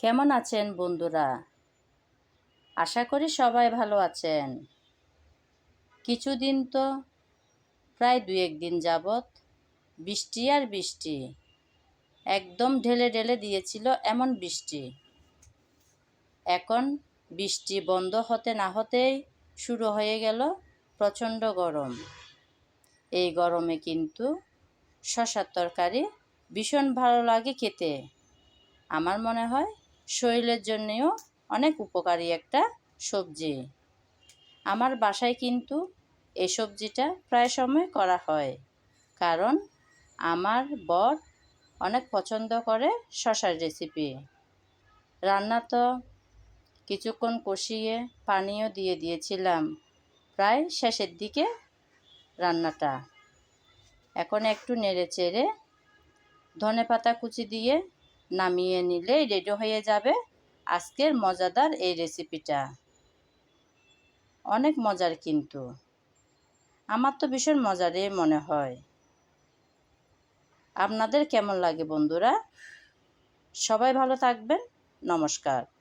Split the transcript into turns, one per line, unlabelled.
কেমন আছেন বন্ধুরা? আশা করি সবাই ভালো আছেন। কিছুদিন তো প্রায় দু একদিন যাবৎ বৃষ্টি আর বৃষ্টি। একদম ঢেলে ঢেলে দিয়েছিল এমন বৃষ্টি। এখন বৃষ্টি বন্ধ হতে না হতেই শুরু হয়ে গেল প্রচণ্ড গরম। এই গরমে কিন্তু শশার তরকারি ভীষণ ভালো লাগে খেতে। আমার মনে হয় শরীরের জন্যেও অনেক উপকারী একটা সবজি। আমার বাসায় কিন্তু এই সবজিটা প্রায় সময় করা হয়। কারণ আমার বর অনেক পছন্দ করে শশার রেসিপি রান্না তো কিছুক্ষণ কষিয়ে পানিও দিয়ে দিয়েছিলাম। প্রায় শেষের দিকে রান্নাটা। এখন একটু নেড়ে চেড়ে ধনে পাতা কুচি দিয়ে নামিয়ে নিলেই রেডি হয়ে যাবে। আজকের মজাদার এই রেসিপিটা অনেক মজার কিন্তু। আমার তো ভীষণ মজারই মনে হয়। আপনাদের কেমন লাগে বন্ধুরা? সবাই ভালো থাকবেন। নমস্কার।